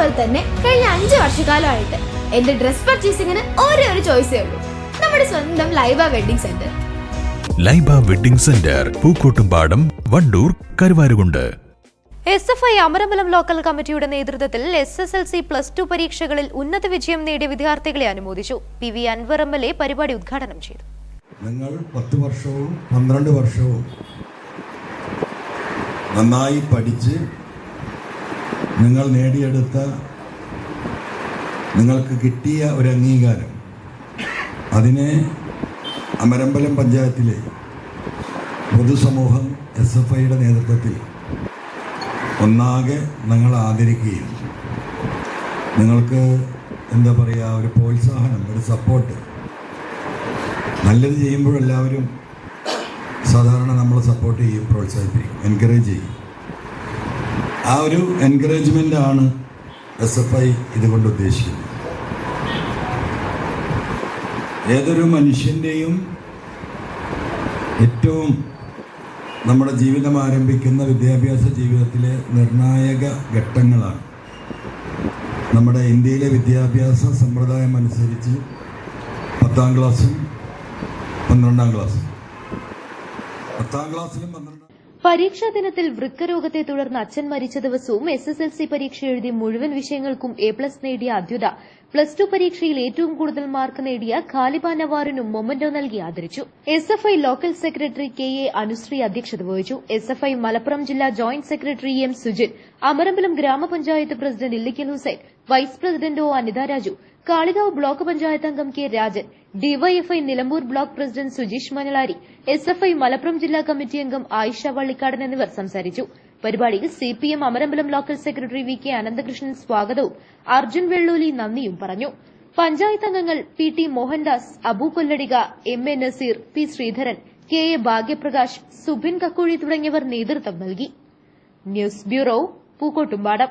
അതുപോലെ തന്നെ കഴിഞ്ഞ അഞ്ച് വർഷക്കാലമായിട്ട് എന്റെ ഡ്രസ് പർച്ചേസിംഗിന് ഒരേ ഒരു ചോയ്സേ ഉള്ളൂ. നമ്മുടെ സ്വന്തം Laiba wedding centre. Laiba wedding centre Pookkottumpadam Wandoor Karuvarakundu. S F I Amarambalam local കമ്മിറ്റിയുടെ നേതൃത്വത്തിൽ S S L C plus two പരീക്ഷകളിൽ ഉന്നത വിജയം നേടിയ വിദ്യാർത്ഥികളെ അനുമോദിച്ചു. P V Anwar M L A പരിപാടി ഉദ്ഘാടനം ചെയ്തു. നിങ്ങൾ പത്ത് വർഷവും പന്ത്രണ്ട് വർഷവും നന്നായി പഠിച്ച് നിങ്ങൾ നേടിയെടുത്ത നിങ്ങൾക്ക് കിട്ടിയ ഒരു അംഗീകാരം. അതിനെ അമരമ്പലം പഞ്ചായത്തിലെ പൊതുസമൂഹം എസ് എഫ് ഐയുടെ നേതൃത്വത്തിൽ ഒന്നാകെ നിങ്ങൾ ആദരിക്കുകയും നിങ്ങൾക്ക് എന്താ പറയുക ഒരു പ്രോത്സാഹനം ഒരു സപ്പോർട്ട് നല്ലത് ചെയ്യുമ്പോൾ എല്ലാവരും സാധാരണ നമ്മൾ സപ്പോർട്ട് ചെയ്യും പ്രോത്സാഹിപ്പിക്കും എൻകറേജ് ചെയ്യും. ആ ഒരു എൻകറേജ്മെന്റ് ആണ് എസ് എഫ് ഐ ഇതുകൊണ്ട് ഉദ്ദേശിക്കുന്നത്. ഏതൊരു മനുഷ്യന്റെയും ഏറ്റവും നമ്മുടെ ജീവിതം ആരംഭിക്കുന്ന വിദ്യാഭ്യാസ ജീവിതത്തിലെ നിർണായക ഘട്ടങ്ങളാണ്. നമ്മുടെ ഇന്ത്യയിലെ വിദ്യാഭ്യാസ സമ്പ്രദായം അനുസരിച്ച് പത്താം ക്ലാസ്സും പന്ത്രണ്ടാം ക്ലാസ്സും. പത്താം ക്ലാസ്സിലും പന്ത്രണ്ടാം പരീക്ഷാ ദിനത്തിൽ വൃക്കരോഗത്തെ തുടർന്ന് അച്ഛൻ മരിച്ച ദിവസവും എസ് എസ് എൽ സി പരീക്ഷ എഴുതി മുഴുവൻ വിഷയങ്ങൾക്കും എ പ്ലസ് നേടിയ അദ്യുത പ്ലസ് ടു പരീക്ഷയിൽ ഏറ്റവും കൂടുതൽ മാർക്ക് നേടിയ ഖാലിബാൻ അവാറിനും മൊമന്റോ നൽകി ആദരിച്ചു. S F I local secretary K A Anushree അധ്യക്ഷത വഹിച്ചു. എസ് എഫ് ഐ മലപ്പുറം ജില്ലാ joint secretary M Sujin Amarambalam gramapanchayat president Illikkal Hussain vice president O Anitha Raju Kalikavu block panchayat അംഗം K Rajan D Y F I Nilambur block president Sujeesh Manalari S F I Malappuram ജില്ലാ committee അംഗം ആയിഷ വള്ളിക്കാടൻ എന്നിവർ സംസാരിച്ചു. പരിപാടിയിൽ C P M Amarambalam local secretary V K Ananthakrishnan സ്വാഗതവും അർജുൻ വെള്ളൂലി നന്ദിയും പറഞ്ഞു. പഞ്ചായത്ത് അംഗങ്ങൾ P T Mohandas Abu Kolladika M A Naseer P Sreedharan K A Bhagyaprakash Subin Kakkozhi തുടങ്ങിയവർ നേതൃത്വം നൽകി. News bureau Pookkottumpadam.